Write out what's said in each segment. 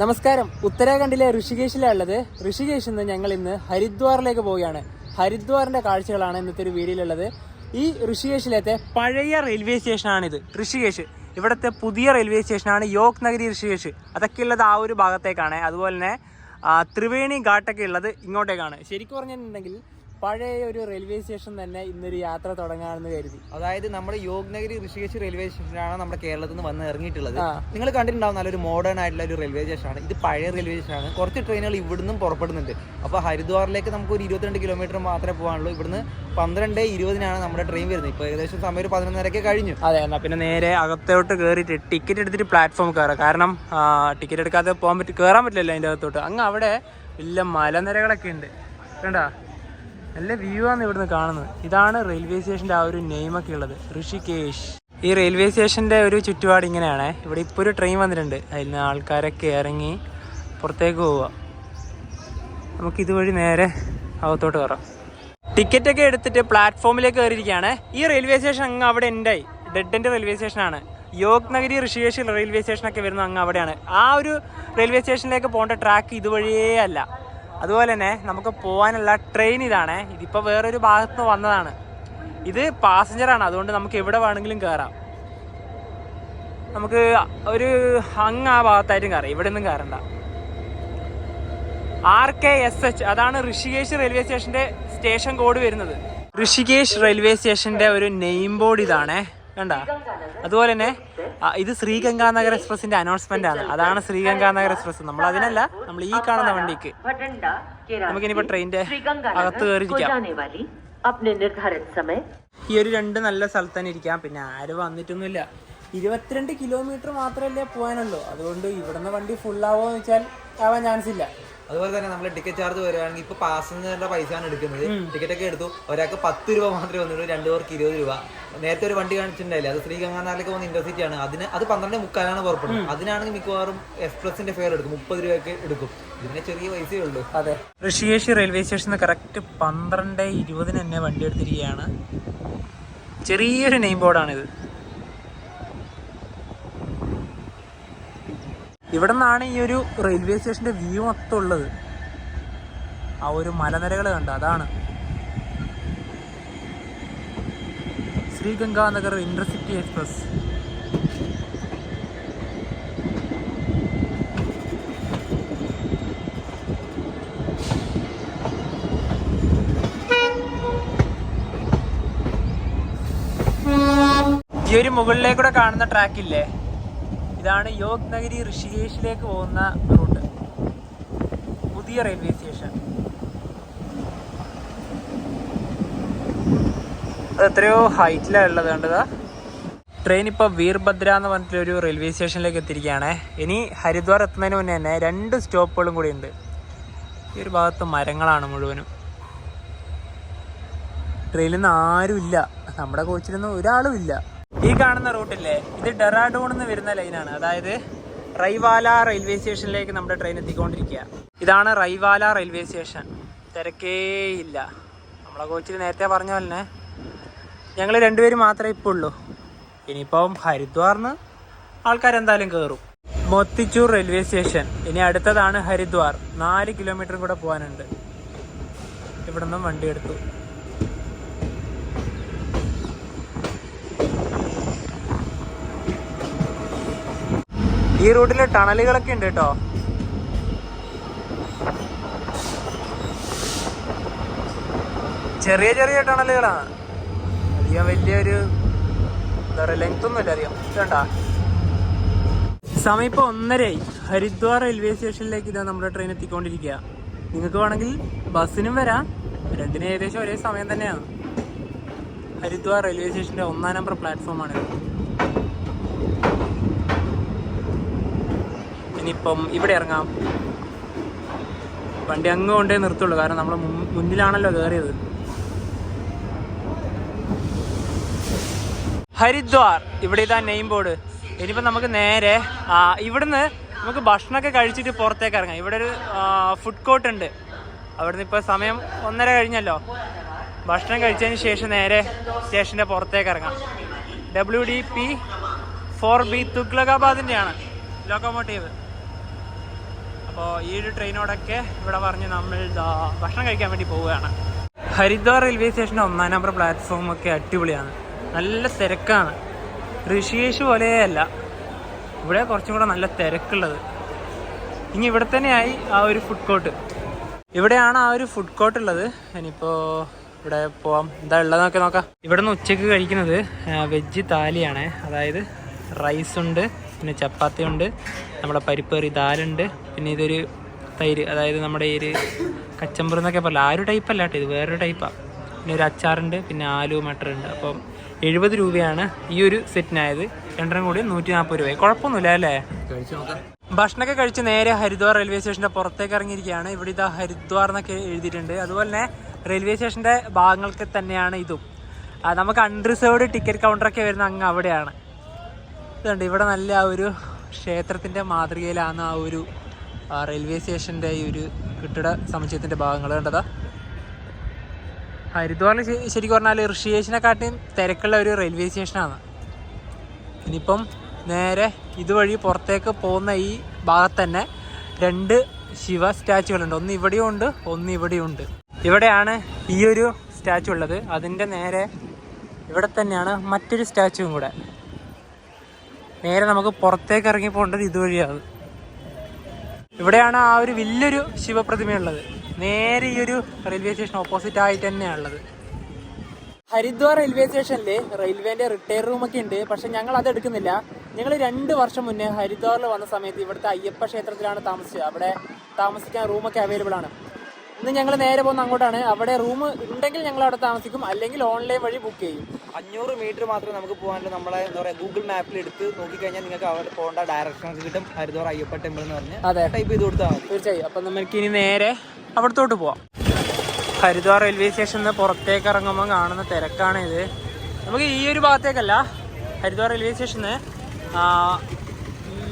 നമസ്കാരം. ഉത്തരാഖണ്ഡിലെ ഋഷികേശിലാണ് ഉള്ളത്. ഋഷികേശിൽ നിന്ന് ഞങ്ങൾ ഇന്ന് ഹരിദ്വാറിലേക്ക് പോവുകയാണ്. ഹരിദ്വാറിന്റെ കാഴ്ചകളാണ് ഇന്നത്തെ ഒരു വീഡിയോയിലുള്ളത് ഈ ഋഷികേശിലത്തെ പഴയ റെയിൽവേ സ്റ്റേഷനാണിത്. ഋഷികേശ് ഇവിടുത്തെ പുതിയ റെയിൽവേ സ്റ്റേഷനാണ് യോഗ് നഗരി ഋഷികേശ്. അതൊക്കെ ഉള്ളത് ആ ഒരു ഭാഗത്തേക്കാണ്. അതുപോലെ തന്നെ ത്രിവേണി ഘാട്ടൊക്കെ ഉള്ളത് ഇങ്ങോട്ടേക്കാണ്. ശരിക്കും പറഞ്ഞിട്ടുണ്ടെങ്കിൽ പഴയ ഒരു റെയിൽവേ സ്റ്റേഷൻ തന്നെ ഇന്നൊരു യാത്ര തുടങ്ങാമെന്ന് കരുതി. അതായത് നമ്മുടെ യോഗ്നഗിരി ഋഷികേശ് റെയിൽവേ സ്റ്റേഷനാണ് നമ്മുടെ കേരളത്തിൽ നിന്ന് വന്ന് ഇറങ്ങിയിട്ടുള്ളത്. നിങ്ങൾ കണ്ടിട്ടുണ്ടാവും നല്ലൊരു മോഡേൺ ആയിട്ടുള്ള ഒരു റെയിൽവേ സ്റ്റേഷനാണ്. ഇത് പഴയ റെയിൽവേ സ്റ്റേഷനാണ്. കുറച്ച് ട്രെയിനുകൾ ഇവിടുന്നും പുറപ്പെടുന്നുണ്ട്. അപ്പോൾ ഹരിദ്വാറിലേക്ക് നമുക്ക് ഒരു ഇരുപത്തിരണ്ട് കിലോമീറ്റർ മാത്രമേ പോകാനുള്ളൂ. ഇവിടുന്ന് പന്ത്രണ്ട് ഇരുപതിനാണ് നമ്മുടെ ട്രെയിൻ വരുന്നത്. ഇപ്പോൾ ഏകദേശം സമയം ഒരു പതിനൊന്നരക്കെ കഴിഞ്ഞു. അതെ. എന്നാ പിന്നെ നേരെ അകത്തോട്ട് കയറിയിട്ട് ടിക്കറ്റ് എടുത്തിട്ട് പ്ലാറ്റ്ഫോം കയറാം. കാരണം ടിക്കറ്റ് എടുക്കാതെ പോകാൻ പറ്റും കയറാൻ പറ്റില്ലല്ലോ അതിന്റെ അകത്തോട്ട്. അങ്ങ് അവിടെ വലിയ മലനിരകളൊക്കെ ഉണ്ട്. കണ്ടാ? നല്ല വ്യൂ ആണ് ഇവിടുന്ന് കാണുന്നത്. ഇതാണ് റെയിൽവേ സ്റ്റേഷന്റെ ആ ഒരു നെയിമൊക്കെ ഉള്ളത്. ഋഷികേഷ് ഈ റെയിൽവേ സ്റ്റേഷന്റെ ഒരു ചുറ്റുപാട് ഇങ്ങനെയാണ്. ഇവിടെ ഇപ്പോൾ ഒരു ട്രെയിൻ വന്നിട്ടുണ്ട്. അതിൽ നിന്ന് ആൾക്കാരൊക്കെ ഇറങ്ങി പുറത്തേക്ക് പോവുക. നമുക്ക് ഇതുവഴി നേരെ അകത്തോട്ട് കയറാം. ടിക്കറ്റ് ഒക്കെ എടുത്തിട്ട് പ്ലാറ്റ്ഫോമിലേക്ക് കയറിയിരിക്കുകയാണ്. ഈ റെയിൽവേ സ്റ്റേഷൻ അങ്ങ് അവിടെ ഉണ്ടായി ഡെഡ് എൻഡ് റെയിൽവേ സ്റ്റേഷനാണ് യോഗ് നഗരി ഋഷികേശ് റെയിൽവേ സ്റ്റേഷനൊക്കെ വരുന്നത് അങ്ങ് അവിടെയാണ്. ആ ഒരു റെയിൽവേ സ്റ്റേഷനിലേക്ക് പോകേണ്ട ട്രാക്ക് ഇതുവഴിയേ അല്ല. അതുപോലെ തന്നെ നമുക്ക് പോകാനുള്ള ട്രെയിൻ ഇതാണ്. ഇതിപ്പോൾ വേറൊരു ഭാഗത്ത് നിന്ന് വന്നതാണ്. ഇത് പാസഞ്ചറാണ് അതുകൊണ്ട് നമുക്ക് എവിടെ വേണമെങ്കിലും കയറാം നമുക്ക് ഒരു അങ്ങ് ആ ഭാഗത്തായിട്ടും കയറാം ഇവിടെ നിന്നും കയറണ്ട ആർ കെ എസ് എച്ച് അതാണ് ഋഷികേശ് റെയിൽവേ സ്റ്റേഷന്റെ സ്റ്റേഷൻ കോഡ് വരുന്നത്. ഋഷികേശ് റെയിൽവേ സ്റ്റേഷന്റെ ഒരു നെയിം ബോർഡ് ഇതാണേ. കണ്ട അതുപോലെ തന്നെ ഇത് ശ്രീഗംഗാനഗർ എക്സ്പ്രസിന്റെ അനൗൺസ്മെന്റ് ആണ് അതാണ് ശ്രീഗംഗാനഗർ എക്സ്പ്രസ് നമ്മൾ അതിനല്ല നമ്മൾ ഈ കാണുന്ന വണ്ടിക്ക് നമുക്കിനിപ്പോ ട്രെയിനിന്റെ അകത്ത് കയറിയിരിക്കാം ഈ ഒരു രണ്ട് നല്ല സ്ഥലത്ത് തന്നെ ഇരിക്കാം പിന്നെ ആരും വന്നിട്ടൊന്നുമില്ല ഇരുപത്തിരണ്ട് കിലോമീറ്റർ മാത്രമല്ലേ പോകാനുള്ളൂ. അതുകൊണ്ട് ഇവിടുന്ന് വണ്ടി ഫുൾ ആവുമെന്ന് വെച്ചാൽ ആവാൻ ചാൻസ് ഇല്ല. അതുപോലെ തന്നെ നമ്മൾ ടിക്കറ്റ് ചാർജ് വരികയാണെങ്കിൽ ഇപ്പൊ പാസഞ്ചറിന്റെ പൈസയാണ് എടുക്കുന്നത്. ടിക്കറ്റ് ഒക്കെ എടുത്തു. ഒരാൾക്ക് പത്ത് രൂപ മാത്രമേ വന്നുള്ളൂ. രണ്ടു പേർക്ക് ഇരുപത് രൂപ. നേരത്തെ ഒരു വണ്ടി കാണിച്ചിട്ടുണ്ടായില്ല? അത് ശ്രീഗംഗാനാറിലേക്ക് പോകുന്ന ഇന്റർസിറ്റി ആണ്. അതിന് അത് പന്ത്രണ്ട് മുക്കാലാണ് പുറപ്പെടുന്നത്. അതിനാണെങ്കിൽ മിക്കവാറും എക്സ്പ്രസിന്റെ ഫെയർ എടുക്കും. മുപ്പത് രൂപയൊക്കെ എടുക്കും. ഇതിന് ചെറിയ പൈസയേ ഉള്ളൂ. അതെ. ഋഷികേശ് റെയിൽവേ സ്റ്റേഷനിൽ കറക്റ്റ് പന്ത്രണ്ട് ഇരുപതിന് തന്നെ വണ്ടി എടുത്തിരിക്കുകയാണ്. ചെറിയൊരു നെയിം ബോർഡാണിത് ഇവിടെ നിന്നാണ് ഈ ഒരു റെയിൽവേ സ്റ്റേഷന്റെ വ്യൂ മൊത്തം ഉള്ളത്. ആ ഒരു മലനിരകൾ കണ്ട? അതാണ്. Sri Ganganagar intercity express. ഈ ഒരു മുകളിലേക്കൂടെ കാണുന്ന ട്രാക്ക് ഇല്ലേ? ഇതാണ് യോഗ് നഗരി ഋഷികേശിലേക്ക് പോകുന്ന റൂട്ട്. പുതിയ റെയിൽവേ സ്റ്റേഷൻ. എത്രയോ ഹൈറ്റിലാണ് ഉള്ളത് കണ്ടതാ ട്രെയിൻ ഇപ്പോൾ വീർഭദ്ര എന്ന് പറഞ്ഞിട്ടൊരു റെയിൽവേ സ്റ്റേഷനിലേക്ക് എത്തിയിരിക്കുകയാണ്. ഇനി ഹരിദ്വാർ എത്തുന്നതിന് മുന്നേ തന്നെ രണ്ട് സ്റ്റോപ്പുകളും കൂടി ഉണ്ട്. ഈ ഒരു ഭാഗത്ത് മരങ്ങളാണ് മുഴുവനും. ട്രെയിനിൽ നിന്ന് ആരുമില്ല. നമ്മുടെ കോച്ചിലൊന്നും ഒരാളും ഇല്ല ഈ കാണുന്ന റൂട്ടില്ലേ ഇത് ഡെറാഡൂണിൽ നിന്ന് വരുന്ന ലൈനാണ്. അതായത് റൈവാല റെയിൽവേ സ്റ്റേഷനിലേക്ക് നമ്മുടെ ട്രെയിൻ എത്തിക്കൊണ്ടിരിക്കുക. ഇതാണ് റൈവാല റെയിൽവേ സ്റ്റേഷൻ. തിരക്കേ ഇല്ല. നമ്മളെ കോച്ചിൽ നേരത്തെ പറഞ്ഞ പോലെ ഞങ്ങൾ രണ്ടുപേരും മാത്രമേ ഇപ്പോൾ ഉള്ളൂ. ഇനിയിപ്പം ഹരിദ്വാറിന് ആൾക്കാരെന്തായാലും കയറും മൊത്തിച്ചൂർ റെയിൽവേ സ്റ്റേഷൻ. ഇനി അടുത്തതാണ് ഹരിദ്വാർ. നാല് കിലോമീറ്റർ കൂടെ പോകാനുണ്ട് ഇവിടെ നിന്നും വണ്ടി എടുത്തു. ഈ റൂട്ടിൽ ടണലുകളൊക്കെ ഉണ്ട് കേട്ടോ. ചെറിയ ചെറിയ ടണലുകളാണ് അധികം വലിയൊരു എന്താ പറയുക ലെങ്ത് ഒന്നുമില്ല അധികം. കേട്ടാ സമയം ഇപ്പോൾ ഒന്നരയായി. ഹരിദ്വാർ റെയിൽവേ സ്റ്റേഷനിലേക്ക് ഇതാ നമ്മുടെ ട്രെയിൻ എത്തിക്കൊണ്ടിരിക്കുക. നിങ്ങൾക്ക് വേണമെങ്കിൽ ബസ്സിനും വരാം. രണ്ടിനും ഏകദേശം ഒരേ സമയം തന്നെയാണ്. ഹരിദ്വാർ റെയിൽവേ സ്റ്റേഷന്റെ ഒന്നാം നമ്പർ പ്ലാറ്റ്ഫോമാണ് ഇനിയിപ്പം ഇവിടെ ഇറങ്ങാം. വണ്ടി അങ്ങ് കൊണ്ടേ നിർത്തുള്ളൂ. കാരണം നമ്മൾ മുന്നിലാണല്ലോ കയറിയത് ഹരിദ്വാർ. ഇവിടെ ഇതാ നെയിം ബോർഡ് ഇനിയിപ്പോൾ നമുക്ക് നേരെ ഇവിടുന്ന് നമുക്ക് ഭക്ഷണമൊക്കെ കഴിച്ചിട്ട് പുറത്തേക്ക് ഇറങ്ങാം. ഇവിടെ ഒരു ഫുഡ് കോർട്ട് ഉണ്ട്. അവിടുന്ന് ഇപ്പോൾ സമയം ഒന്നര കഴിഞ്ഞല്ലോ. ഭക്ഷണം കഴിച്ചതിന് ശേഷം നേരെ സ്റ്റേഷന്റെ പുറത്തേക്ക് ഇറങ്ങാം. W D P four B തുഗ്ലകാബാദിന്റെയാണ് locomotive അപ്പോൾ ഈ ഒരു ട്രെയിനോടൊക്കെ ഇവിടെ പറഞ്ഞ് നമ്മൾ ഭക്ഷണം കഴിക്കാൻ വേണ്ടി പോവുകയാണ്. ഹരിദ്വാർ റെയിൽവേ സ്റ്റേഷന്റെ ഒന്നാം നമ്പർ പ്ലാറ്റ്ഫോം ഒക്കെ അടിപൊളിയാണ്. നല്ല തിരക്കാണ്. ഋഷിയേഷ് പോലെയല്ല. ഇവിടെ കുറച്ചും കൂടെ നല്ല തിരക്കുള്ളത്. ഇനി ഇവിടെ തന്നെയായി ആ ഒരു ഫുഡ് കോർട്ട് ഇവിടെയാണ് ആ ഒരു ഫുഡ് കോർട്ട് ഉള്ളത്. ഇനിയിപ്പോൾ ഇവിടെ പോവാം. എന്താ ഉള്ളതെന്നൊക്കെ നോക്കാം ഇവിടെ നിന്ന് ഉച്ചയ്ക്ക് കഴിക്കുന്നത് വെജ് താലിയാണ്. അതായത് റൈസ് ഉണ്ട്. പിന്നെ ചപ്പാത്തി ഉണ്ട് നമ്മുടെ പരിപ്പ് കറി ദാലുണ്ട് പിന്നെ ഇതൊരു തൈര് അതായത് നമ്മുടെ ഈ ഒരു കച്ചമ്പർ എന്നൊക്കെ പറയില്ല ആ ഒരു ടൈപ്പ് അല്ല കേട്ടോ ഇത് വേറൊരു ടൈപ്പാണ് പിന്നെ ഒരു അച്ചാറുണ്ട് പിന്നെ ആലു മട്ടർ ഉണ്ട്. അപ്പം എഴുപത് രൂപയാണ് ഈ ഒരു സെറ്റിനായത്. രണ്ടെണ്ണം കൂടി നൂറ്റി നാൽപ്പത് രൂപ കുഴപ്പമൊന്നുമില്ല അല്ലേ? കഴിച്ചു നോക്കാം. ഭക്ഷണമൊക്കെ കഴിച്ച് നേരെ ഹരിദ്വാർ റെയിൽവേ സ്റ്റേഷന്റെ പുറത്തേക്ക് ഇറങ്ങിയിരിക്കുകയാണ്. ഇവിടെ ഇതാ ഹരിദ്വാർ എന്നൊക്കെ എഴുതിയിട്ടുണ്ട്. അതുപോലെ തന്നെ റെയിൽവേ സ്റ്റേഷന്റെ ഭാഗങ്ങൾക്ക് തന്നെയാണ് ഇതും. നമുക്ക് അൺറിസേർവ്ഡ് ടിക്കറ്റ് കൗണ്ടറൊക്കെ വരുന്ന അങ്ങ് അവിടെയാണ്. ഇതുണ്ട് ഇവിടെ നല്ല ആ ഒരു ക്ഷേത്രത്തിന്റെ മാതൃകയിലാണ് ആ ഒരു റെയിൽവേ സ്റ്റേഷന്റെ ഈ ഒരു കെട്ടിട സമുച്ചയത്തിന്റെ ഭാഗങ്ങൾ കണ്ടതാ. ഹരിദ്വാറിൽ ശരിക്കും പറഞ്ഞാൽ ഋഷികേശിനെക്കാട്ടിയും തിരക്കുള്ള ഒരു റെയിൽവേ സ്റ്റേഷനാണ്. ഇനിയിപ്പം നേരെ ഇതുവഴി പുറത്തേക്ക് പോകുന്ന ഈ ഭാഗത്ത് തന്നെ രണ്ട് ശിവ സ്റ്റാച്ചുകളുണ്ട്. ഒന്ന് ഇവിടെയും ഉണ്ട് ഒന്ന് ഇവിടെയും ഉണ്ട്. ഇവിടെയാണ് ഈ ഒരു സ്റ്റാച്ചു ഉള്ളത് അതിന്റെ നേരെ ഇവിടെ തന്നെയാണ് മറ്റൊരു സ്റ്റാച്ചുവും കൂടെ. നേരെ നമുക്ക് പുറത്തേക്ക് ഇറങ്ങി പോകേണ്ടത് ഇതുവഴിയാണ്. ഇവിടെയാണ് ആ ഒരു വലിയൊരു ശിവപ്രതിമയുള്ളത്. നേരെ ഈ ഒരു റെയിൽവേ സ്റ്റേഷൻ ഓപ്പോസിറ്റ് ആയിട്ട് തന്നെയാണുള്ളത് ഹരിദ്വാർ റെയിൽവേ സ്റ്റേഷനിൽ റെയിൽവേന്റെ റിട്ടയർ റൂമൊക്കെ ഉണ്ട്. പക്ഷെ ഞങ്ങൾ അത് എടുക്കുന്നില്ല. ഞങ്ങൾ രണ്ട് വർഷം മുന്നേ ഹരിദ്വാറിൽ വന്ന സമയത്ത് ഇവിടുത്തെ അയ്യപ്പ ക്ഷേത്രത്തിലാണ് താമസിച്ചത്. അവിടെ താമസിക്കാൻ റൂമൊക്കെ അവൈലബിൾ ആണ്. ഇന്ന് ഞങ്ങൾ നേരെ പോകുന്ന അങ്ങോട്ടാണ്. അവിടെ റൂം ഉണ്ടെങ്കിൽ ഞങ്ങൾ അവിടെ താമസിക്കും. അല്ലെങ്കിൽ ഓൺലൈൻ വഴി ബുക്ക് ചെയ്യും. അഞ്ഞൂറ് മീറ്റർ മാത്രമേ നമുക്ക് പോകാനുള്ളൂ നമ്മളെ എന്താ പറയുക ഗൂഗിൾ മാപ്പിൽ എടുത്ത് നോക്കിക്കഴിഞ്ഞാൽ നിങ്ങൾക്ക് അവിടെ പോകേണ്ട ഡയറക്ഷൻ കിട്ടും. ഹരിദ്വാർ അയ്യപ്പ ടെമ്പിൾ എന്ന് പറഞ്ഞ്. അതെ. ടൈപ്പ് ചെയ്ത് കൊടുത്താൽ മതി. തീർച്ചയായും. അപ്പം നമുക്ക് ഇനി നേരെ അവിടത്തോട്ട് പോവാം. ഹരിദ്വാർ റെയിൽവേ സ്റ്റേഷനിൽ നിന്ന് പുറത്തേക്ക് ഇറങ്ങുമ്പോൾ കാണുന്ന തിരക്കാണ് ഇത്. നമുക്ക് ഈ ഒരു ഭാഗത്തേക്കല്ല ഹരിദ്വാർ റെയിൽവേ സ്റ്റേഷന്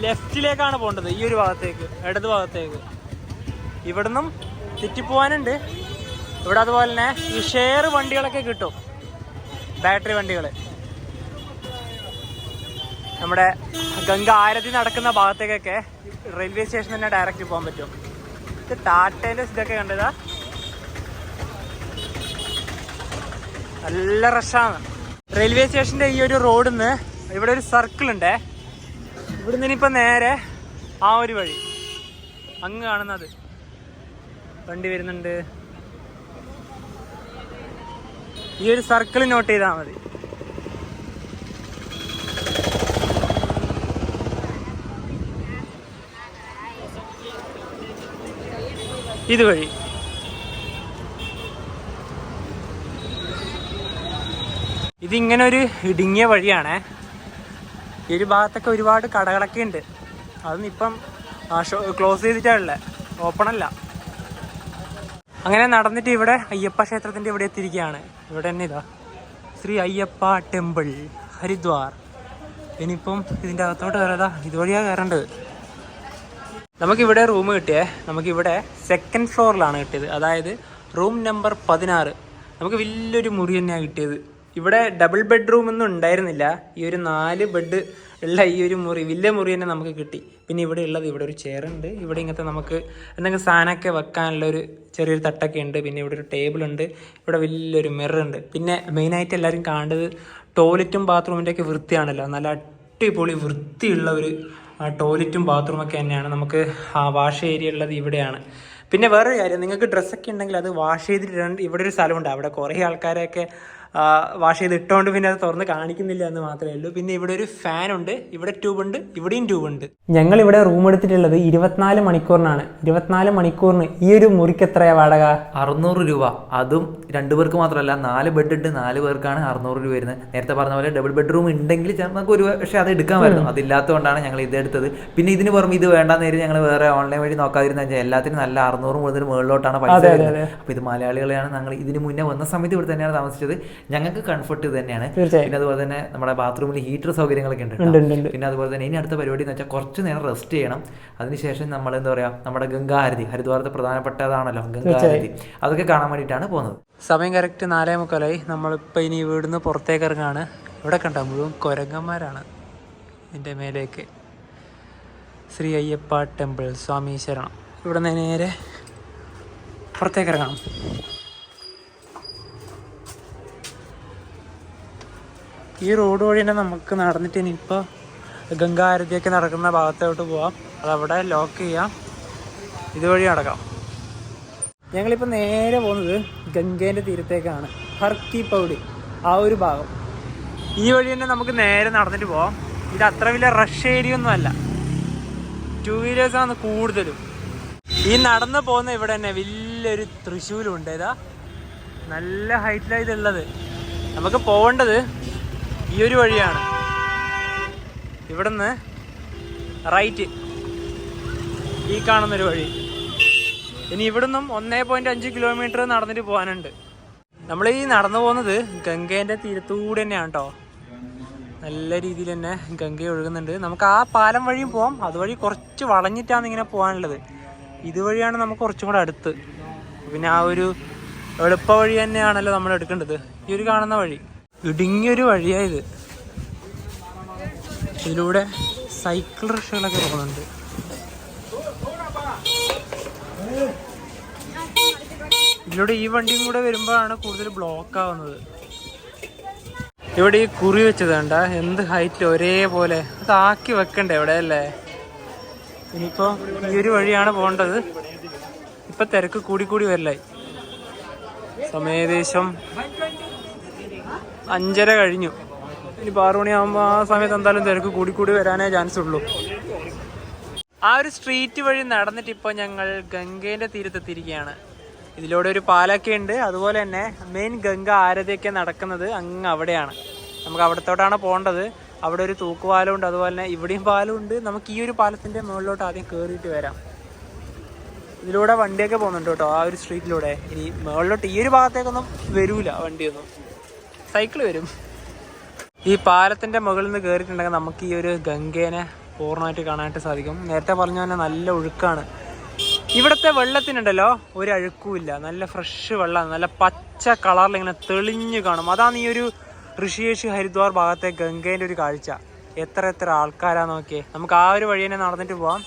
ലെഫ്റ്റിലേക്കാണ് പോകേണ്ടത്. ഈ ഒരു ഭാഗത്തേക്ക് ഇടത് ഭാഗത്തേക്ക്. ഇവിടുന്നും തെറ്റിപ്പോവാനുണ്ട്. ഇവിടെ അതുപോലെ തന്നെ ഈ ഷെയർ വണ്ടികളൊക്കെ കിട്ടും. ബാറ്ററി വണ്ടികൾ നമ്മുടെ ഗംഗ ആരതി നടക്കുന്ന ഭാഗത്തേക്കൊക്കെ റെയിൽവേ സ്റ്റേഷൻ തന്നെ ഡയറക്റ്റ് പോകാൻ പറ്റും. ഇത് ടാറ്റയിലെ ഇതൊക്കെ കണ്ടതാ. നല്ല റഷാണ് റെയിൽവേ സ്റ്റേഷന്റെ ഈ ഒരു റോഡിൽ നിന്ന് ഇവിടെ ഒരു സർക്കിൾ ഉണ്ടേ. ഇവിടുന്ന് ഇനിയിപ്പോ നേരെ ആ ഒരു വഴി. അങ്ങ് കാണുന്നത്. വണ്ടി വരുന്നുണ്ട്. ഈ ഒരു സർക്കിൾ നോട്ട് ചെയ്താൽ മതി. ഇതുവഴി. ഇതിങ്ങനെ ഒരു ഇടുങ്ങിയ വഴിയാണേ. ഈ ഒരു ഭാഗത്തൊക്കെ ഒരുപാട് കടകളൊക്കെ ഉണ്ട്. അതൊന്നും ഇപ്പം ക്ലോസ് ചെയ്തിട്ടാണല്ലേ ഓപ്പൺ അല്ല. അങ്ങനെ നടന്നിട്ട് ഇവിടെ അയ്യപ്പ ക്ഷേത്രത്തിന്റെ ഇവിടെ എത്തിയിരിക്കുകയാണ്. ഇവിടെ തന്നെ ഇതാ. ശ്രീ അയ്യപ്പ ടെമ്പിൾ ഹരിദ്വാർ. ഇനിയിപ്പം ഇതിന്റെ അകത്തോട്ട് കയറാതാ ഇതുവഴിയാ കയറേണ്ടത്. നമുക്കിവിടെ റൂം കിട്ടിയേ. നമുക്കിവിടെ സെക്കൻഡ് ഫ്ലോറിലാണ് കിട്ടിയത്. അതായത് റൂം നമ്പർ പതിനാറ്. നമുക്ക് വലിയൊരു മുറി തന്നെയാണ് കിട്ടിയത്. ഇവിടെ ഡബിൾ ബെഡ്റൂം ഒന്നും ഉണ്ടായിരുന്നില്ല. ഈ ഒരു നാല് ബെഡ് ഉള്ള ഈ ഒരു മുറി വലിയ മുറി തന്നെ നമുക്ക് കിട്ടി. പിന്നെ ഇവിടെ ഉള്ളത് ഇവിടെ ഒരു ചെയർ ഉണ്ട്. ഇവിടെ ഇങ്ങനത്തെ നമുക്ക് എന്തെങ്കിലും സാധനമൊക്കെ വെക്കാനുള്ള ഒരു ചെറിയൊരു തട്ടൊക്കെ ഉണ്ട് പിന്നെ ഇവിടെ ഒരു ടേബിൾ ഉണ്ട് ഇവിടെ വലിയൊരു മിറർ ഉണ്ട്. പിന്നെ മെയിനായിട്ട് എല്ലാവരും കാണേണ്ടത് ടോയ്ലറ്റും ബാത്റൂമിന്റെ ഒക്കെ വൃത്തിയാണല്ലോ. നല്ല അടിപൊളി വൃത്തിയുള്ള ഒരു ടോയ്ലറ്റും ബാത്റൂമൊക്കെ തന്നെയാണ്. നമുക്ക് ആ വാഷ് ഏരിയ ഉള്ളത് ഇവിടെയാണ്. പിന്നെ വേറൊരു കാര്യം നിങ്ങൾക്ക് ഡ്രസ്സൊക്കെ ഉണ്ടെങ്കിൽ അത് വാഷ് ചെയ്തിട്ട് ഇവിടെ ഒരു സ്ഥലമുണ്ട്. അവിടെ കുറേ ആൾക്കാരെയൊക്കെ വാഷ് ചെയ്ത് ഇട്ടുകൊണ്ട് പിന്നെ അത് തുറന്ന് കാണിക്കുന്നില്ല എന്ന് മാത്രമേ ഉള്ളൂ. പിന്നെ ഇവിടെ ഒരു ഫാൻ ഉണ്ട്. ഇവിടെ ട്യൂബ് ഉണ്ട്. ഇവിടെയും ട്യൂബ് ഉണ്ട്. ഞങ്ങൾ ഇവിടെ റൂം എടുത്തിട്ടുള്ളത് ഇരുപത്തിനാല് മണിക്കൂറിനാണ്. ഇരുപത്തിനാല് മണിക്കൂറിന് ഈ ഒരു മുറിക്ക് എത്രയാ വാടക? അറുന്നൂറ് രൂപ. അതും രണ്ടു പേർക്ക് മാത്രമല്ല നാല് ബെഡ് ഉണ്ട്. നാല് പേർക്കാണ് അറുന്നൂറ് രൂപ വരുന്നത്. നേരത്തെ പറഞ്ഞ പോലെ ഡബിൾ ബെഡ്റൂം ഉണ്ടെങ്കിൽ നമുക്ക് ഒരു പക്ഷേ അത് എടുക്കാൻ വരുന്നു അതില്ലാത്തതുകൊണ്ടാണ് ഞങ്ങൾ ഇത് എടുത്തത്. പിന്നെ ഇതിന് പുറമെ ഇത് വേണ്ട നേരം ഞങ്ങൾ വേറെ ഓൺലൈൻ വഴി നോക്കാതിരുന്ന വെച്ചാൽ എല്ലാത്തിനും നല്ല അറുന്നൂറ് മുതൽ മുകളിലോട്ടാണ് പൈസ വരുന്നത്. അപ്പോൾ ഇത് മലയാളികളെയാണ് ഞങ്ങൾ ഇതിന് മുന്നേ വന്ന സമയത്ത് ഇവിടെ തന്നെയാണ് താമസിച്ചത്. ഞങ്ങൾക്ക് കംഫർട്ട് ഇത് തന്നെയാണ്. പിന്നെ അതുപോലെ തന്നെ നമ്മുടെ ബാത്റൂമിൽ ഹീറ്റർ സൗകര്യങ്ങളൊക്കെ ഉണ്ട്. പിന്നെ അതുപോലെ തന്നെ ഇനി അടുത്ത പരിപാടി എന്ന് വെച്ചാൽ കുറച്ച് നേരം റെസ്റ്റ് ചെയ്യണം. അതിനുശേഷം നമ്മൾ എന്താ പറയുക നമ്മുടെ ഗംഗാരതി ഹരിദ്വാരത്തെ പ്രധാനപ്പെട്ടതാണല്ലോ ഗംഗാരതി. അതൊക്കെ കാണാൻ വേണ്ടിയിട്ടാണ് പോകുന്നത്. സമയം കറക്റ്റ് നാലേ മുക്കാലായി. നമ്മളിപ്പോൾ ഇനി ഇവിടുന്ന് പുറത്തേക്ക് ഇറങ്ങാണ്. ഇവിടെ കണ്ട മുഴുവൻ കൊരങ്ങന്മാരാണ് ഇതിന്റെ മേലേക്ക്. ശ്രീ അയ്യപ്പ ടെമ്പിൾ സ്വാമീശ്വരണം ഇവിടെ നിന്ന് നേരെ പുറത്തേക്ക് ഇറങ്ങണം. ഈ റോഡ് വഴി തന്നെ നമുക്ക് നടന്നിട്ട് ഇനിയിപ്പോൾ ഗംഗാരതിയൊക്കെ നടക്കുന്ന ഭാഗത്തോട്ട് പോവാം. അതവിടെ ലോക്ക് ചെയ്യാം. ഇതുവഴി നടക്കാം. ഞങ്ങളിപ്പോൾ നേരെ പോകുന്നത് ഗംഗേന്റെ തീരത്തേക്കാണ്. ഹർക്കി പൗഡി ആ ഒരു ഭാഗം. ഈ വഴി തന്നെ നമുക്ക് നേരെ നടന്നിട്ട് പോവാം. ഇത് അത്ര വലിയ റഷ് ഏരിയ ഒന്നും അല്ല. ടു വീലേഴ്സാണ് കൂടുതലും. ഈ നടന്നു പോകുന്ന ഇവിടെ തന്നെ വലിയൊരു തൃശ്ശൂലുണ്ട് ഏതാ? നല്ല ഹൈറ്റിലാണ് നമുക്ക് പോകേണ്ടത് ഈ ഒരു വഴിയാണ്. ഇവിടുന്ന് റൈറ്റ് ഈ കാണുന്നൊരു വഴി. ഇനി ഇവിടുന്നും ഒന്നേ പോയിന്റ് അഞ്ച് കിലോമീറ്റർ നടന്നിട്ട് പോകാനുണ്ട്. നമ്മൾ ഈ നടന്നു പോകുന്നത് ഗംഗേന്റെ തീരത്തൂടെ തന്നെയാണ് കേട്ടോ നല്ല രീതിയിൽ തന്നെ ഗംഗ ഒഴുകുന്നുണ്ട്. നമുക്ക് ആ പാലം വഴിയും പോവാം. അതുവഴി കുറച്ച് വളഞ്ഞിട്ടാണ് ഇങ്ങനെ പോകാനുള്ളത്. ഇതുവഴിയാണ് നമുക്ക് കുറച്ചും കൂടെ അടുത്ത്. പിന്നെ ആ ഒരു എളുപ്പ വഴി തന്നെയാണല്ലോ നമ്മൾ എടുക്കേണ്ടത്. ഈ ഒരു കാണുന്ന വഴി. ഇടുങ്ങിയൊരു വഴിയായത് ഇതിലൂടെ സൈക്കിൾ റിക്ഷകളൊക്കെ പോകുന്നുണ്ട്. ഇതിലൂടെ ഈ വണ്ടിയും കൂടെ വരുമ്പോഴാണ് കൂടുതൽ ബ്ലോക്ക് ആവുന്നത്. ഇവിടെ ഈ കുറി വെച്ചത് കണ്ട എന്ത് ഹൈറ്റ് ഒരേപോലെ. ആക്കി വെക്കണ്ടേ ഇവിടെ അല്ലേ? ഇനിയിപ്പോ ഈ ഒരു വഴിയാണ് പോകേണ്ടത്. ഇപ്പൊ തിരക്ക് കൂടി കൂടി വരലായി. സമയദേശം അഞ്ചര കഴിഞ്ഞു. ഇനി ആറു മണിയാകുമ്പോൾ ആ സമയത്ത് എന്തായാലും തിരക്ക് കൂടി കൂടി വരാനേ ചാൻസ് ഉള്ളൂ. ആ ഒരു സ്ട്രീറ്റ് വഴി നടന്നിട്ട് ഇപ്പോൾ ഞങ്ങൾ ഗംഗേന്റെ തീരത്തെത്തിയിരിക്കുകയാണ് ഇതിലൂടെ ഒരു പാലൊക്കെ ഉണ്ട്. അതുപോലെ തന്നെ മെയിൻ ഗംഗ ആരതിയൊക്കെ നടക്കുന്നത് അങ്ങ് അവിടെയാണ്. നമുക്ക് അവിടത്തോട്ടാണ് പോകേണ്ടത്. അവിടെ ഒരു തൂക്കുപാലം ഉണ്ട്. അതുപോലെ തന്നെ ഇവിടെയും പാലം ഉണ്ട്. നമുക്ക് ഈ ഒരു പാലത്തിന്റെ മുകളിലോട്ട് ആദ്യം കയറിയിട്ട് വരാം. ഇതിലൂടെ വണ്ടിയൊക്കെ പോകുന്നുണ്ട് കേട്ടോ ആ ഒരു സ്ട്രീറ്റിലൂടെ ഇനി മുകളിലോട്ട് ഈ ഒരു ഭാഗത്തേക്കൊന്നും വരൂല വണ്ടിയൊന്നും. സൈക്കിൾ വരും. ഈ പാലത്തിന്റെ മുകളിൽ നിന്ന് കയറിയിട്ടുണ്ടെങ്കിൽ നമുക്ക് ഈ ഒരു ഗംഗേനെ പൂർണമായിട്ട് കാണാനായിട്ട് സാധിക്കും. നേരത്തെ പറഞ്ഞ പോലെ നല്ല ഒഴുക്കാണ്. ഇവിടുത്തെ വെള്ളത്തിനുണ്ടല്ലോ ഒരു അഴുക്കുമില്ല നല്ല ഫ്രഷ് വെള്ളമാണ്. നല്ല പച്ച കളറിൽ ഇങ്ങനെ തെളിഞ്ഞു കാണും. അതാണ് ഈ ഒരു ഋഷിയേഷ് ഹരിദ്വാർ ഭാഗത്തെ ഗംഗേന്റെ ഒരു കാഴ്ച. എത്ര എത്ര ആൾക്കാരാണ് നോക്കിയേ. നമുക്ക് ആ ഒരു വഴി തന്നെ നടന്നിട്ട് പോവാം.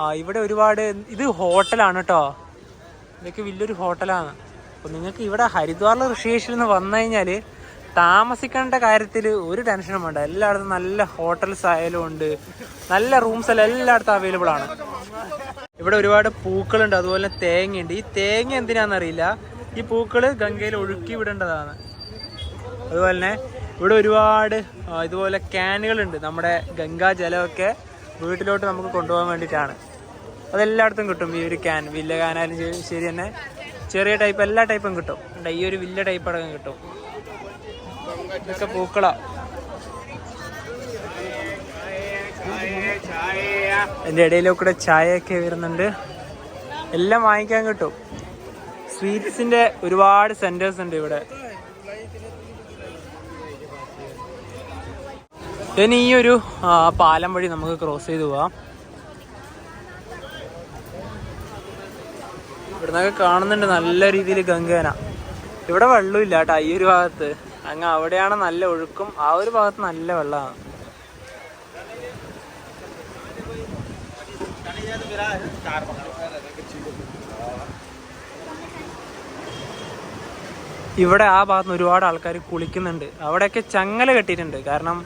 ആ ഇവിടെ ഒരുപാട് ഇത് ഹോട്ടലാണ് കേട്ടോ. ഇതൊക്കെ വലിയൊരു ഹോട്ടലാണ്. അപ്പോൾ നിങ്ങൾക്ക് ഇവിടെ ഹരിദ്വാറിൽ ഋഷിയേഷിൽ നിന്ന് വന്നു കഴിഞ്ഞാൽ താമസിക്കേണ്ട കാര്യത്തിൽ ഒരു ടെൻഷനും വേണ്ട. എല്ലായിടത്തും നല്ല ഹോട്ടൽസ് ആയാലും ഉണ്ട്. നല്ല റൂംസ് എല്ലാം എല്ലായിടത്തും അവൈലബിൾ ആണ്. ഇവിടെ ഒരുപാട് പൂക്കളുണ്ട്. അതുപോലെ തേങ്ങയുണ്ട്. ഈ തേങ്ങ എന്തിനാണെന്നറിയില്ല ഈ പൂക്കൾ ഗംഗയിൽ ഒഴുക്കി വിടേണ്ടതാണ്. അതുപോലെ തന്നെ ഇവിടെ ഒരുപാട് ഇതുപോലെ ക്യാനുകളുണ്ട്. നമ്മുടെ ഗംഗാ ജലമൊക്കെ വീട്ടിലോട്ട് നമുക്ക് കൊണ്ടുപോകാൻ വേണ്ടിയിട്ടാണ്. അതെല്ലായിടത്തും കിട്ടും. ഈ ഒരു ക്യാൻ വില്ല ക്യാനായാലും ശരി- തന്നെ. ചെറിയ ടൈപ്പ് എല്ലാ ടൈപ്പും കിട്ടും. ഈ ഒരു വില്ല ടൈപ്പ് അടക്കം കിട്ടും. ഇതൊക്കെ പൂക്കളാ. എന്റെ ഇടയിലൊക്കെ ചായയൊക്കെ വരുന്നുണ്ട്. എല്ലാം വാങ്ങിക്കാൻ കിട്ടും. സ്വീറ്റ്സിന്റെ ഒരുപാട് സെന്റേഴ്സ് ഉണ്ട് ഇവിടെ. ഇനി ഈ ഒരു പാലം വഴി നമുക്ക് ക്രോസ് ചെയ്തു പോവാം. ഇവിടുന്നൊക്കെ കാണുന്നുണ്ട് നല്ല രീതിയിൽ ഗംഗേന. ഇവിടെ വെള്ളമില്ല കേട്ടോ ഈ ഒരു ഭാഗത്ത്. അങ്ങ് അവിടെയാണ് നല്ല ഒഴുക്കും. ആ ഒരു ഭാഗത്ത് നല്ല വെള്ളമാണ്. ഇവിടെ ആ ഭാഗത്ത് ഒരുപാട് ആൾക്കാർ കുളിക്കുന്നുണ്ട്. അവിടെയൊക്കെ ചങ്ങല കെട്ടിയിട്ടുണ്ട്. കാരണം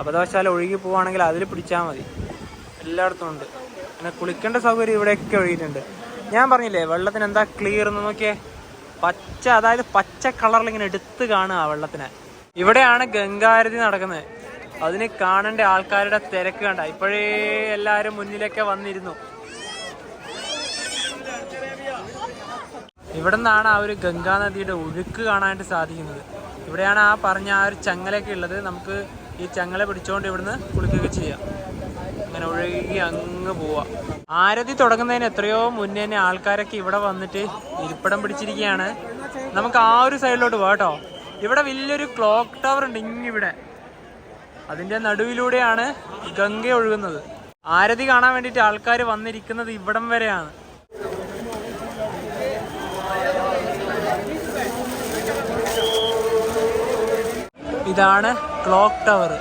അബദ്ധവശാല ഒഴുകി പോവാണെങ്കിൽ അതിൽ പിടിച്ചാൽ മതി. എല്ലായിടത്തും ഉണ്ട്. പിന്നെ കുളിക്കേണ്ട സൗകര്യം ഇവിടെയൊക്കെ ഒഴുകിയിട്ടുണ്ട്. ഞാൻ പറഞ്ഞില്ലേ വെള്ളത്തിന് എന്താ ക്ലിയർ എന്ന് നോക്കിയേ? പച്ച അതായത് പച്ച കളറിൽ ഇങ്ങനെ എടുത്ത് കാണുക ആ വെള്ളത്തിനെ. ഇവിടെയാണ് ഗംഗാരതി നടക്കുന്നത്. അതിന് കാണേണ്ട ആൾക്കാരുടെ തിരക്ക് കണ്ട. ഇപ്പോഴേ എല്ലാരും മുന്നിലൊക്കെ വന്നിരുന്നു. ഇവിടെ നിന്നാണ് ആ ഒരു ഗംഗാനദിയുടെ ഒഴുക്ക് കാണാനായിട്ട് സാധിക്കുന്നത്. ഇവിടെയാണ് ആ പറഞ്ഞ ആ ഒരു ചങ്ങലൊക്കെ ഉള്ളത്. നമുക്ക് ഈ ചങ്ങല പിടിച്ചുകൊണ്ട് ഇവിടുന്ന് കുളിക്കുകയൊക്കെ ചെയ്യാം. അങ്ങനെ ഒഴുകി അങ്ങ് പോവാം. ആരതി തുടങ്ങുന്നതിന് എത്രയോ മുന്നേ തന്നെ ആൾക്കാരൊക്കെ ഇവിടെ വന്നിട്ട് ഇരിപ്പിടം പിടിച്ചിരിക്കുകയാണ്. നമുക്ക് ആ ഒരു സൈഡിലോട്ട് പോകാം ഇവിടെ വലിയൊരു ക്ലോക്ക് ടവർ ഉണ്ട് ഇങ്ങിവിടെ. അതിന്റെ നടുവിലൂടെയാണ് ഗംഗ ഒഴുകുന്നത്. ആരതി കാണാൻ വേണ്ടിയിട്ട് ആൾക്കാർ വന്നിരിക്കുന്നത് ഇവിടം വരെയാണ്. ഇതാണ് ക്ലോക്ക് ടവർ.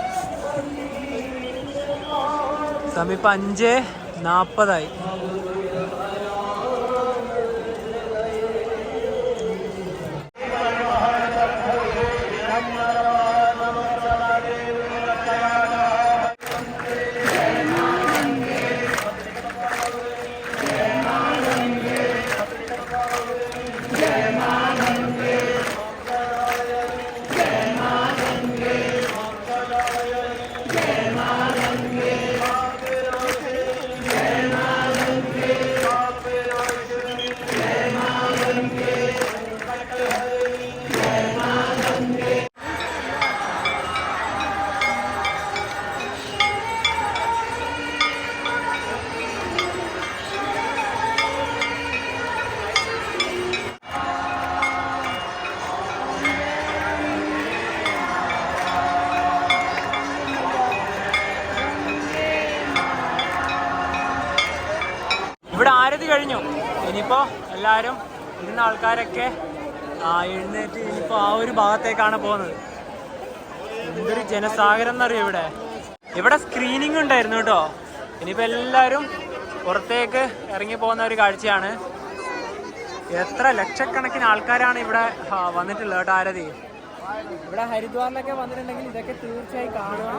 സമീപം അഞ്ച് നാൽപ്പതായി എല്ലാരും ഇരുന്ന ആൾക്കാരൊക്കെ എഴുന്നേറ്റ് ഇനിയിപ്പോൾ ആ ഒരു ഭാഗത്തേക്കാണ് പോകുന്നത്. എന്തൊരു ജനസാഗരം എന്നറിയോ ഇവിടെ? ഇവിടെ സ്ക്രീനിങ് ഉണ്ടായിരുന്നു കേട്ടോ. ഇനിയിപ്പോൾ എല്ലാവരും പുറത്തേക്ക് ഇറങ്ങി പോകുന്ന ഒരു കാഴ്ചയാണ്. എത്ര ലക്ഷക്കണക്കിന് ആൾക്കാരാണ് ഇവിടെ വന്നിട്ടുള്ളത് കേട്ടോ ആരതി? ഇവിടെ ഹരിദ്വാറിലൊക്കെ വന്നിട്ടുണ്ടെങ്കിൽ ഇതൊക്കെ തീർച്ചയായും കാണുക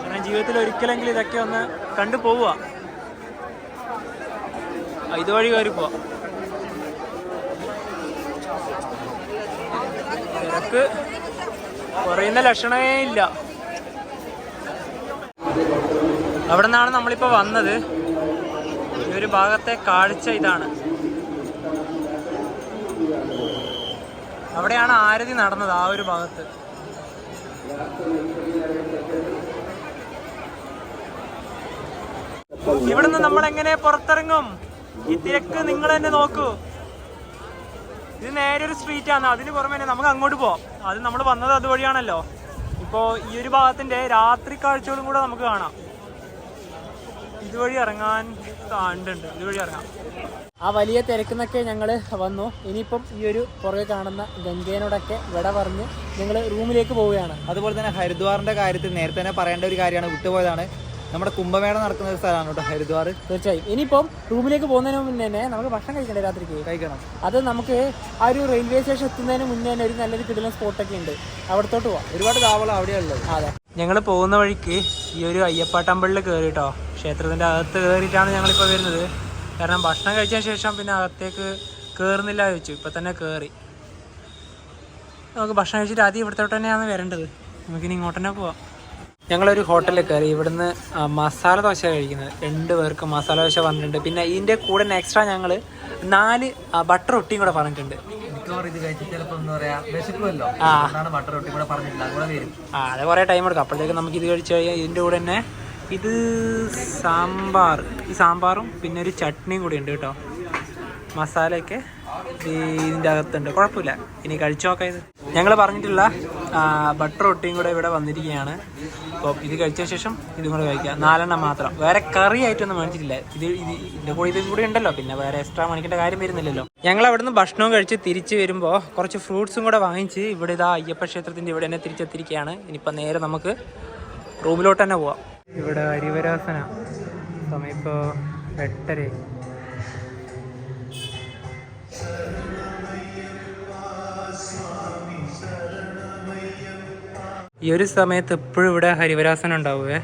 കാരണം ജീവിതത്തിൽ ഒരിക്കലെങ്കിലും ഇതൊക്കെ ഒന്ന് കണ്ടു പോവുക ഇതുവഴി കയറി പോവാ തിരക്ക് കുറയുന്ന ലക്ഷണമേ ഇല്ല. അവിടെ നിന്നാണ് നമ്മളിപ്പോൾ വന്നത്. ഈ ഒരു ഭാഗത്തെ കാഴ്ച ഇതാണ്. അവിടെയാണ് ആരതി നടന്നത് ആ ഒരു ഭാഗത്ത്. ഇവിടുന്ന് നമ്മൾ എങ്ങനെ പുറത്തിറങ്ങും? ഈ തിരക്ക് നിങ്ങൾ തന്നെ നോക്കൂ. ഇത് നേരെ ഒരു സ്ട്രീറ്റ് ആണ്. അതിന് പുറമെ തന്നെ നമുക്ക് അങ്ങോട്ട് പോവാം. അത് നമ്മൾ വന്നത് അതുവഴിയാണല്ലോ. ഇപ്പോൾ ഈ ഒരു ഭാഗത്തിന്റെ രാത്രി കാഴ്ചകളും കൂടെ നമുക്ക് കാണാം. ഇതുവഴി ഇറങ്ങാൻ ഉണ്ട് ഇതുവഴി ഇറങ്ങാം. ആ വലിയ തിരക്കുന്നൊക്കെ ഞങ്ങൾ വന്നു. ഇനിയിപ്പം ഈ ഒരു പുറകെ കാണുന്ന ഗംഗേനോടൊക്കെ വിട പറഞ്ഞ് ഞങ്ങൾ റൂമിലേക്ക് പോവുകയാണ്. അതുപോലെ തന്നെ ഹരിദ്വാറിന്റെ കാര്യത്തിൽ നേരത്തെ തന്നെ പറയേണ്ട ഒരു കാര്യമാണ്. വിട്ടുപോയതാണ്. നമ്മുടെ കുംഭമേള നടക്കുന്ന ഒരു സ്ഥലമാണ് കേട്ടോ ഹരിദ്വാർ. തീർച്ചയായും. ഇനിയിപ്പം റൂമിലേക്ക് പോകുന്നതിന് മുന്നേ തന്നെ നമുക്ക് ഭക്ഷണം കഴിക്കണ്ടേ രാത്രിക്ക്. കഴിക്കണം. അത് നമുക്ക് ആ ഒരു റെയിൽവേ സ്റ്റേഷൻ എത്തുന്നതിന് മുന്നേ തന്നെ ഒരു നല്ലൊരു കിടിലൻ സ്പോട്ടൊക്കെ ഉണ്ട്. അവിടത്തോട്ട് പോവാം. ഒരുപാട് താവളം അവിടെയുള്ളത് അതെ. ഞങ്ങൾ പോകുന്ന വഴിക്ക് ഈ ഒരു അയ്യപ്പാട്ടമ്പളിൽ കയറി കേട്ടോ. ക്ഷേത്രത്തിന്റെ അകത്ത് കയറിയിട്ടാണ് ഞങ്ങളിപ്പോൾ വരുന്നത്. കാരണം ഭക്ഷണം കഴിച്ചതിന് ശേഷം പിന്നെ അകത്തേക്ക് കയറുന്നില്ല ചോദിച്ചു. ഇപ്പം തന്നെ കയറി നമുക്ക് ഭക്ഷണം കഴിച്ചിട്ട് ആദ്യം ഇവിടത്തോട്ട് തന്നെയാണ് വരേണ്ടത്. നമുക്കിനി ഇങ്ങോട്ട് തന്നെ പോവാം. ഞങ്ങളൊരു ഹോട്ടലിൽ കയറി ഇവിടുന്ന് മസാല ദോശ കഴിക്കുന്നത്. രണ്ട് പേർക്ക് മസാല ദോശ പറഞ്ഞിട്ടുണ്ട് പിന്നെ ഇതിന്റെ കൂടെ എക്സ്ട്രാ ഞങ്ങൾ നാല് ബട്ടർ റൊട്ടിയും കൂടെ പറഞ്ഞിട്ടുണ്ട്. ആ. അത് കുറേ ടൈം എടുക്കും. അപ്പോഴത്തേക്ക് നമുക്ക് ഇത് കഴിച്ച് കഴിഞ്ഞാൽ ഇതിന്റെ കൂടെ തന്നെ ഇത് സാമ്പാർ ഈ സാമ്പാറും പിന്നെ ഒരു ചട്നിയും കൂടി ഉണ്ട് കേട്ടോ. മസാലയൊക്കെ ഇതിന്റെ അകത്തുണ്ട്. കുഴപ്പമില്ല. ഇനി കഴിച്ചു നോക്കാം ഇത്. ഞങ്ങൾ പറഞ്ഞിട്ടുള്ള ബട്ടർ റൊട്ടിയും കൂടെ ഇവിടെ വന്നിരിക്കുകയാണ്. അപ്പോൾ ഇത് കഴിച്ച ശേഷം ഇതും കൂടെ കഴിക്കുക നാലെണ്ണം മാത്രം. വേറെ കറി ആയിട്ടൊന്നും മേടിച്ചിട്ടില്ല. ഇത് ഇത് ഇതിന്റെ കൂടെ ഇതും കൂടി ഉണ്ടല്ലോ. പിന്നെ വേറെ എക്സ്ട്രാ മേടിക്കേണ്ട കാര്യം വരുന്നില്ലല്ലോ. ഞങ്ങൾ അവിടുന്ന് ഭക്ഷണവും കഴിച്ച് തിരിച്ച് വരുമ്പോൾ കുറച്ച് ഫ്രൂട്ട്സും കൂടെ വാങ്ങിച്ച് ഇവിടെ ഇതാ അയ്യപ്പ ക്ഷേത്രത്തിന്റെ ഇവിടെ തന്നെ തിരിച്ചെത്തിരിക്കുകയാണ് ഇനിയിപ്പോൾ നേരെ നമുക്ക് റൂമിലോട്ട് തന്നെ പോവാം. ഇവിടെ അരിവരാസന. സമയം ഇപ്പോൾ എട്ടര ഈ ഒരു സമയത്ത് എപ്പോഴും ഇവിടെ ഹരിവരാസനം ഉണ്ടാവുമേ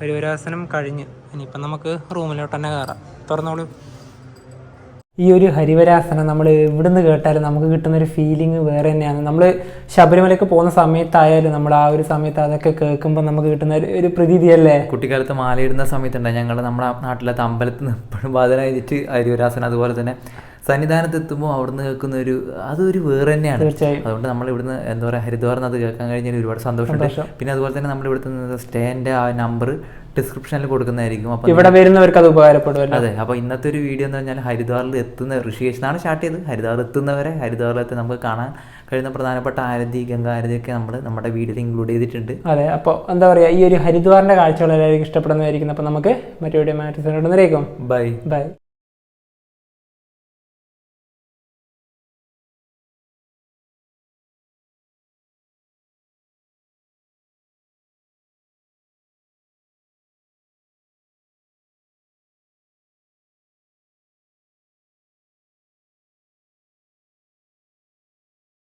ഹരിവരാസനം കഴിഞ്ഞ്. ഇനിയിപ്പം നമുക്ക് റൂമിലോട്ട് തന്നെ കയറാം. തുറന്നോളൂ. ഈ ഒരു ഹരിവരാസനം നമ്മൾ ഇവിടുന്ന് കേട്ടാലും നമുക്ക് കിട്ടുന്ന ഒരു ഫീലിംഗ് വേറെ തന്നെയാണ്. നമ്മൾ ശബരിമലയ്ക്ക് പോകുന്ന സമയത്തായാലും നമ്മൾ ആ ഒരു സമയത്ത് അതൊക്കെ കേൾക്കുമ്പോൾ നമുക്ക് കിട്ടുന്ന ഒരു പ്രതീതിയല്ലേ? കുട്ടിക്കാലത്ത് മാലയിടുന്ന സമയത്തുണ്ടായി. ഞങ്ങൾ നമ്മുടെ നാട്ടിലത്തെ അമ്പലത്തിൽ നിന്ന് എപ്പോഴും ബാധനായിട്ട് ഹരിവരാസനം അതുപോലെ തന്നെ സന്നിധാനത്ത് എത്തുമ്പോൾ അവിടുന്ന് കേൾക്കുന്ന ഒരു അതൊരു വേറെ തന്നെയാണ്. അതുകൊണ്ട് നമ്മൾ ഇവിടുന്ന് എന്താ പറയുക ഹരിദ്വാറിന് അത് കേൾക്കാൻ കഴിഞ്ഞാൽ ഒരുപാട് സന്തോഷമുണ്ട്. പിന്നെ അതുപോലെ തന്നെ നമ്മൾ ഇവിടുത്തെ സ്റ്റേന്റെ ആ നമ്പർ ഡിസ്ക്രിപ്ഷനിൽ കൊടുക്കുന്നതായിരിക്കും. അപ്പോൾ ഇവിടെ വരുന്നവർക്ക് അത് ഉപകാരപ്പെടും അതെ അപ്പോൾ ഇന്നത്തെ ഒരു വീഡിയോ എന്ന് പറഞ്ഞാൽ ഹരിദ്വാറിൽ എത്തുന്ന ഋഷികേശ് എന്നാണ് സ്റ്റാർട്ട് ചെയ്ത് ഹരിദ്വാറിൽ എത്തുന്നവരെ ഹരിദ്വാറിലെത്തി നമുക്ക് കാണാൻ കഴിയുന്ന പ്രധാനപ്പെട്ട ആരതി ഗംഗ ആരതിയൊക്കെ നമ്മൾ നമ്മുടെ വീഡിയോയിൽ ഇൻക്ലൂഡ് ചെയ്തിട്ടുണ്ട്. അതെ അപ്പോൾ എന്താ പറയുക ഈ ഒരു ഹരിദ്വാറിന്റെ കാഴ്ചകൾ എല്ലാവർക്കും ഇഷ്ടപ്പെടുന്നതായിരിക്കും. അപ്പോൾ നമുക്ക് മറ്റു വീഡിയോ മാറ്റി ബൈ ബൈ